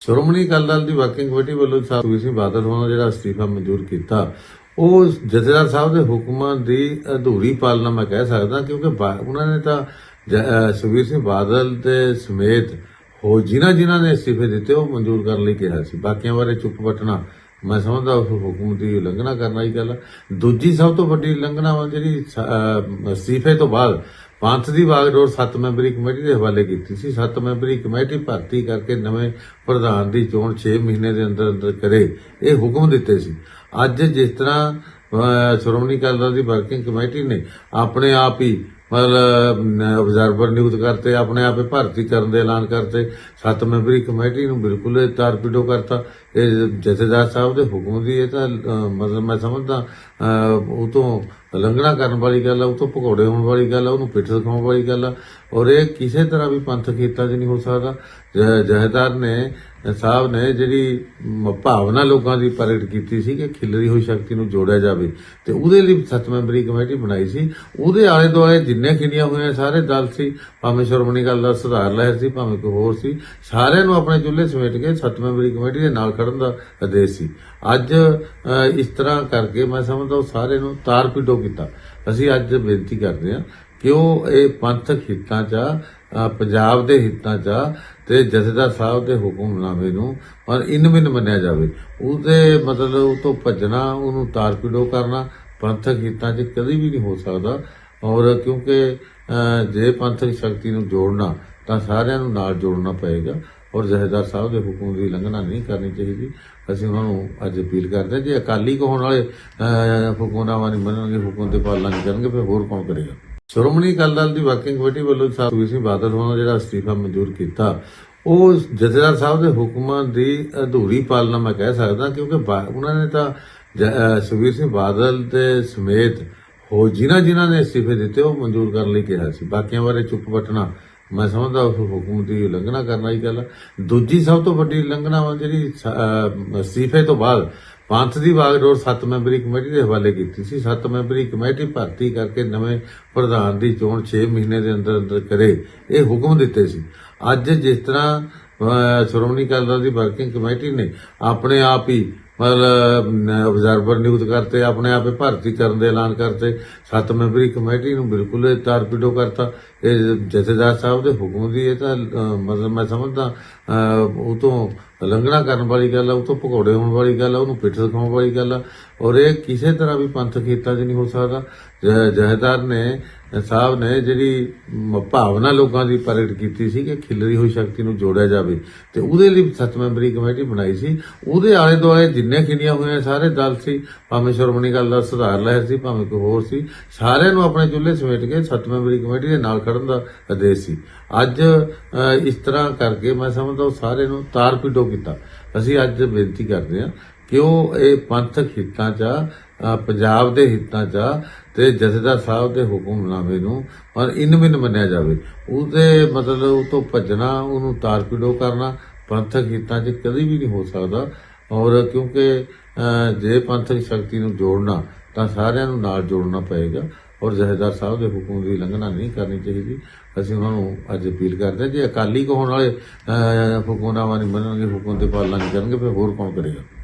ਸ਼੍ਰੋਮਣੀ ਅਕਾਲੀ ਦਲ ਦੀ working committee ਵੱਲੋਂ ਸਾਹਿਬ ਸਿੰਘ ਬਾਦਲ ਹੋਣਾ ਜਿਹੜਾ ਅਸਤੀਫਾ ਮਨਜ਼ੂਰ ਕੀਤਾ, ਉਹ ਜਥੇਦਾਰ ਸਾਹਿਬ ਦੇ ਹੁਕਮਾਂ ਦੀ ਅਧੂਰੀ ਪਾਲਣਾ ਮੈਂ ਕਹਿ ਸਕਦਾ, ਕਿਉਂਕਿ ਉਹਨਾਂ ਨੇ ਤਾਂ ਜ- ਸੁਖਬੀਰ ਸਿੰਘ ਬਾਦਲ ਦੇ ਸਮੇਤ ਹੋ ਜਿਨ੍ਹਾਂ ਜਿਨ੍ਹਾਂ ਨੇ ਅਸਤੀਫੇ ਦਿੱਤੇ, ਉਹ ਮਨਜ਼ੂਰ ਕਰਨ ਲਈ ਕਿਹਾ ਸੀ। ਬਾਕੀਆਂ ਬਾਰੇ ਚੁੱਪ ਬਟਣਾ ਮੈਂ ਸਮਝਦਾ ਉਸ ਹੁਕਮ ਦੀ ਉਲੰਘਣਾ ਕਰਨਾ ਹੀ ਗੱਲ ਆ। ਦੂਜੀ ਸਭ ਤੋਂ ਵੱਡੀ ਉਲੰਘਣਾ ਵਾ ਜਿਹੜੀ ਅਸਤੀਫੇ ਤੋਂ ਬਾਅਦ ਪੰਥ ਦੀ ਬਾਗਡੋਰ ਸੱਤ ਮੈਂਬਰੀ ਕਮੇਟੀ ਦੇ ਹਵਾਲੇ ਕੀਤੀ ਸੀ ਸੱਤ ਮੈਂਬਰੀ ਕਮੇਟੀ ਭਰਤੀ ਕਰਕੇ ਨਵੇਂ ਪ੍ਰਧਾਨ ਦੀ ਚੋਣ 6 ਮਹੀਨੇ ਦੇ ਅੰਦਰ ਅੰਦਰ ਕਰੇ, ਇਹ ਹੁਕਮ ਦਿੱਤੇ ਸੀ ਅੱਜ ਜਿਸ ਤਰ੍ਹਾਂ ਸ਼੍ਰੋਮਣੀ ਅਕਾਲੀ ਦਲ ਦੀ ਵਰਕਿੰਗ ਕਮੇਟੀ ਨੇ ਆਪਣੇ ਆਪ ਹੀ ਮਤਲਬ ਆਬਜ਼ਰਵਰ ਨਿਯੁਕਤ ਕਰਤੇ, ਆਪਣੇ ਆਪੇ ਭਰਤੀ ਕਰਨ ਦੇ ਐਲਾਨ ਕਰਤੇ। ਸੱਤ ਮੈਂਬਰੀ ਕਮੇਟੀ ਨੂੰ ਬਿਲਕੁਲ ਇਹ ਤਾਰਪੀਡੋ ਕਰਤਾ। ਇਹ ਜਥੇਦਾਰ ਸਾਹਿਬ ਦੇ ਹੁਕਮ ਦੀ ਇਹ ਤਾਂ ਮਤਲਬ ਮੈਂ ਸਮਝਦਾ ਉਹ ਤੋਂ ਉਲੰਘਣਾ ਕਰਨ ਵਾਲੀ ਗੱਲ ਆ, ਉਹ ਤੋਂ ਭਗੌੜੇ ਹੋਣ ਵਾਲੀ ਗੱਲ ਆ, ਉਹਨੂੰ ਪਿੱਠ ਦਿਖਾਉਣ ਵਾਲੀ ਗੱਲ ਆ। ਔਰ ਇਹ ਕਿਸੇ ਤਰ੍ਹਾਂ ਵੀ ਪੰਥਕ ਕੀਤਾ ਚ ਨਹੀਂ ਹੋ ਸਕਦਾ। ਜ- ਜਥੇਦਾਰ ਨੇ, ਸਾਹਿਬ ਨੇ ਜਿਹੜੀ ਭਾਵਨਾ ਲੋਕਾਂ ਦੀ ਪ੍ਰਗਟ ਕੀਤੀ ਸੀ ਕਿ ਖਿਲਰੀ ਹੋਈ ਸ਼ਕਤੀ ਨੂੰ ਜੋੜਿਆ ਜਾਵੇ ਤੇ ਉਹਦੇ ਲਈ ਸੱਤ ਮੈਂਬਰੀ ਕਮੇਟੀ ਬਣਾਈ ਸੀ। ਉਹਦੇ ਆਲੇ ਦੁਆਲੇ ਜਿੰਨੇ ਖਿੰਡੀਆਂ ਹੋਈਆਂ ਸਾਰੇ ਦਲ ਸੀ। ਭਾਵੇਂ ਸ਼੍ਰੋਮਣੀ ਗੱਲ ਦਾ ਸੁਧਾਰ ਲਹਿਰ ਸੀ, ਭਾਵੇਂ ਕੋਈ ਹੋਰ ਸੀ। ਸਾਰਿਆਂ ਨੂੰ ਆਪਣੇ ਚੁੱਲ੍ਹੇ ਸਮੇਟ ਕੇ ਸੱਤ ਮੈਂਬਰੀ ਕਮੇਟੀ ਦੇ ਨਾਲ ਖੜਨ ਦਾ ਆਦੇਸ਼ ਸੀ। ਅੱਜ ਇਸ ਤਰ੍ਹਾਂ ਕਰਕੇ ਮੈਂ ਸਮਝਦਾ ਉਹ ਸਾਰੇ ਨੂੰ ਤਾਰ ਪੀਟੋ ਕੀਤਾ। ਅਸੀਂ ਅੱਜ ਬੇਨਤੀ ਕਰਦੇ ਹਾਂ ਕਿਉਂ ਇਹ ਪੰਥਕ ਹਿੱਤਾਂ 'ਚ ਆ, ਪੰਜਾਬ ਦੇ ਹਿੱਤਾਂ 'ਚ ਆ ਤੇ ਜਥੇਦਾਰ ਸਾਹਿਬ ਦੇ ਹੁਕਮਨਾਮੇ ਨੂੰ ਔਰ ਇਨਮਿਨ ਮੰਨਿਆ ਜਾਵੇ। ਉਹਦੇ ਮਤਲਬ ਉਹ ਤੋਂ ਭੱਜਣਾ ਉਹਨੂੰ ਤਾਰਪੀਡੋ ਕਰਨਾ ਪੰਥਕ ਹਿੱਤਾਂ 'ਚ ਕਦੀ ਵੀ ਨਹੀਂ ਹੋ ਸਕਦਾ। ਔਰ ਕਿਉਂਕਿ ਜੇ ਪੰਥਕ ਸ਼ਕਤੀ ਨੂੰ ਜੋੜਨਾ ਤਾਂ ਸਾਰਿਆਂ ਨੂੰ ਨਾਲ ਜੋੜਨਾ ਪਏਗਾ। ਔਰ ਜਥੇਦਾਰ ਸਾਹਿਬ ਦੇ ਹੁਕਮ ਦੀ ਉਲੰਘਣਾ ਨਹੀਂ ਕਰਨੀ ਚਾਹੀਦੀ। ਅਸੀਂ ਉਹਨਾਂ ਨੂੰ ਅੱਜ ਅਪੀਲ ਕਰਦੇ ਹਾਂ ਜੇ ਅਕਾਲੀ ਕਹੋਣ ਵਾਲੇ ਹੁਕਮਨਾਮਾ ਨਹੀਂ ਮੰਨਣਗੇ ਹੁਕਮ ਤੇ ਪਾਲਣਾ ਨਹੀਂ ਕਰਨਗੇ ਫਿਰ ਹੋਰ ਕੌਣ ਕਰੇਗਾ? ਸ਼੍ਰੋਮਣੀ ਅਕਾਲੀ ਦਲ ਦੀ ਵਰਕਿੰਗ ਕਮੇਟੀ ਵੱਲੋਂ ਸਾਹਿਬ ਸੁਖਬੀਰ ਸਿੰਘ ਬਾਦਲ ਹੋਣਾ ਜਿਹੜਾ ਅਸਤੀਫਾ ਮਨਜ਼ੂਰ ਕੀਤਾ, ਉਹ ਜਥੇਦਾਰ ਸਾਹਿਬ ਦੇ ਹੁਕਮਾਂ ਦੀ ਅਧੂਰੀ ਪਾਲਣਾ ਮੈਂ ਕਹਿ ਸਕਦਾ ਕਿਉਂਕਿ ਬਾ- ਉਹਨਾਂ ਨੇ ਤਾਂ ਜ- ਸੁਖਬੀਰ ਸਿੰਘ ਬਾਦਲ ਦੇ ਸਮੇਤ ਹੋ ਜਿਨ੍ਹਾਂ ਜਿਨ੍ਹਾਂ ਨੇ ਅਸਤੀਫੇ ਦਿੱਤੇ ਉਹ ਮਨਜ਼ੂਰ ਕਰਨ ਲਈ ਕਿਹਾ ਸੀ ਬਾਕੀਆਂ ਬਾਰੇ ਚੁੱਪ ਬਟਣਾ ਮੈਂ ਸਮਝਦਾ ਉਸ ਹੁਕਮ ਦੀ ਉਲੰਘਣਾ ਕਰਨ ਵਾਲੀ ਗੱਲ ਆ। ਦੂਜੀ ਸਭ ਤੋਂ ਵੱਡੀ ਉਲੰਘਣਾ ਵਾ ਜਿਹੜੀ ਅਸਤੀਫੇ ਤੋਂ ਬਾਅਦ ਪੰਥ ਦੀ ਬਾਗਡੋਰ ਸੱਤ ਮੈਂਬਰੀ ਕਮੇਟੀ ਦੇ ਹਵਾਲੇ ਕੀਤੀ ਸੀ। ਸੱਤ ਮੈਂਬਰੀ ਕਮੇਟੀ ਭਰਤੀ ਕਰਕੇ ਨਵੇਂ ਪ੍ਰਧਾਨ ਦੀ ਚੋਣ 6 ਮਹੀਨੇ ਦੇ ਅੰਦਰ ਅੰਦਰ ਕਰੇ, ਇਹ ਹੁਕਮ ਦਿੱਤੇ ਸੀ। ਅੱਜ ਜਿਸ ਤਰ੍ਹਾਂ ਸ਼੍ਰੋਮਣੀ ਅਕਾਲੀ ਦਲ ਦੀ ਵਰਕਿੰਗ ਕਮੇਟੀ ਨੇ ਆਪਣੇ ਆਪ ਹੀ ਮਤਲਬ ਆਬਜ਼ਰਵਰ ਨਿਯੁਕਤ ਕਰਤੇ, ਆਪਣੇ ਆਪੇ ਭਰਤੀ ਕਰਨ ਦੇ ਐਲਾਨ ਕਰਤੇ। ਸੱਤ ਮੈਂਬਰੀ ਕਮੇਟੀ ਨੂੰ ਬਿਲਕੁਲ ਇਹ ਤਾਰਪੀਡੋ ਕਰਤਾ। ਇਹ ਜਥੇਦਾਰ ਸਾਹਿਬ ਦੇ ਹੁਕਮ ਦੀ ਇਹ ਤਾਂ ਮਤਲਬ ਮੈਂ ਸਮਝਦਾ ਉਹ ਤੋਂ ਉਲੰਘਣਾ ਕਰਨ ਵਾਲੀ ਗੱਲ ਆ, ਉਹ ਤੋਂ ਭਗੌੜੇ ਹੋਣ ਵਾਲੀ ਗੱਲ ਆ, ਉਹਨੂੰ ਪਿੱਠ ਦਿਖਾਉਣ ਵਾਲੀ ਗੱਲ ਆ। ਔਰ ਇਹ ਕਿਸੇ ਤਰ੍ਹਾਂ ਵੀ ਪੰਥਕ ਹਿੱਤਾਂ 'ਚ ਨਹੀਂ ਹੋ ਸਕਦਾ। ਜ- ਜਥੇਦਾਰ ਨੇ, ਸਾਹਿਬ ਨੇ ਜਿਹੜੀ ਭਾਵਨਾ ਲੋਕਾਂ ਦੀ ਪ੍ਰਗਟ ਕੀਤੀ ਸੀ ਕਿ ਖਿਲਰੀ ਹੋਈ ਸ਼ਕਤੀ ਨੂੰ ਜੋੜਿਆ ਜਾਵੇ, ਤੇ ਉਹਦੇ ਲਈ ਸੱਤ ਮੈਂਬਰੀ ਕਮੇਟੀ ਬਣਾਈ ਸੀ। ਉਹਦੇ ਆਲੇ ਦੁਆਲੇ ਜਿੰਨੇ ਖਿੰਡੀਆਂ ਹੋਈਆਂ ਸਾਰੇ ਦਲ ਸੀ। ਭਾਵੇਂ ਸ਼੍ਰੋਮਣੀ ਗੱਲ ਦਾ ਸੁਧਾਰ ਲਹਿਰ ਸੀ ਭਾਵੇਂ ਕੋਈ ਹੋਰ ਸੀ। ਸਾਰਿਆਂ ਨੂੰ ਆਪਣੇ ਚੁੱਲ੍ਹੇ ਸਮੇਟ ਕੇ ਸੱਤ ਮੈਂਬਰੀ ਕਮੇਟੀ ਦੇ ਨਾਲ ਖੜਨ ਦਾ ਆਦੇਸ਼ ਸੀ। ਅੱਜ ਇਸ ਤਰ੍ਹਾਂ ਕਰਕੇ ਮੈਂ ਸਮਝਦਾ ਉਹ ਸਾਰੇ ਨੂੰ ਤਾਰ ਪੀਟੋ ਕੀਤਾ। ਅਸੀਂ ਅੱਜ ਬੇਨਤੀ ਕਰਦੇ ਹਾਂ ਕਿ ਉਹ ਇਹ ਪੰਥਕ ਹਿੱਤਾਂ 'ਚ ਆ, ਪੰਜਾਬ ਦੇ ਹਿੱਤਾਂ 'ਚ ਆ ਤੇ ਜਥੇਦਾਰ ਸਾਹਿਬ ਦੇ ਹੁਕਮਨਾਮੇ ਨੂੰ ਔਰ ਇਨਮਿਨ ਮੰਨਿਆ ਜਾਵੇ। ਉਹਦੇ ਮਤਲਬ ਉਹ ਤੋਂ ਭੱਜਣਾ ਉਹਨੂੰ ਤਾਰਪੀਡੋ ਕਰਨਾ ਪੰਥਕ ਹਿੱਤਾਂ 'ਚ ਕਦੇ ਵੀ ਨਹੀਂ ਹੋ ਸਕਦਾ। ਔਰ ਕਿਉਂਕਿ ਜੇ ਪੰਥਕ ਸ਼ਕਤੀ ਨੂੰ ਜੋੜਨਾ ਤਾਂ ਸਾਰਿਆਂ ਨੂੰ ਨਾਲ ਜੋੜਨਾ ਪਏਗਾ। ਔਰ ਜ਼ਹਿਦਾਰ ਸਾਹਿਬ ਦੇ ਹੁਕਮ ਦੀ ਉਲੰਘਣਾ ਨਹੀਂ ਕਰਨੀ ਚਾਹੀਦੀ। ਅਸੀਂ ਉਹਨਾਂ ਨੂੰ ਅੱਜ ਅਪੀਲ ਕਰਦੇ ਹਾਂ ਜੇ ਅਕਾਲੀ ਕਹੋਣ ਵਾਲੇ ਅ, ਹੁਕਮਨਾਮਾ ਨਹੀਂ ਮੰਨਣਗੇ ਹੁਕਮ ਤੇ ਪਾਲਣਾ ਨਹੀਂ ਕਰਨਗੇ ਫਿਰ ਹੋਰ ਕੌਣ ਕਰੇਗਾ?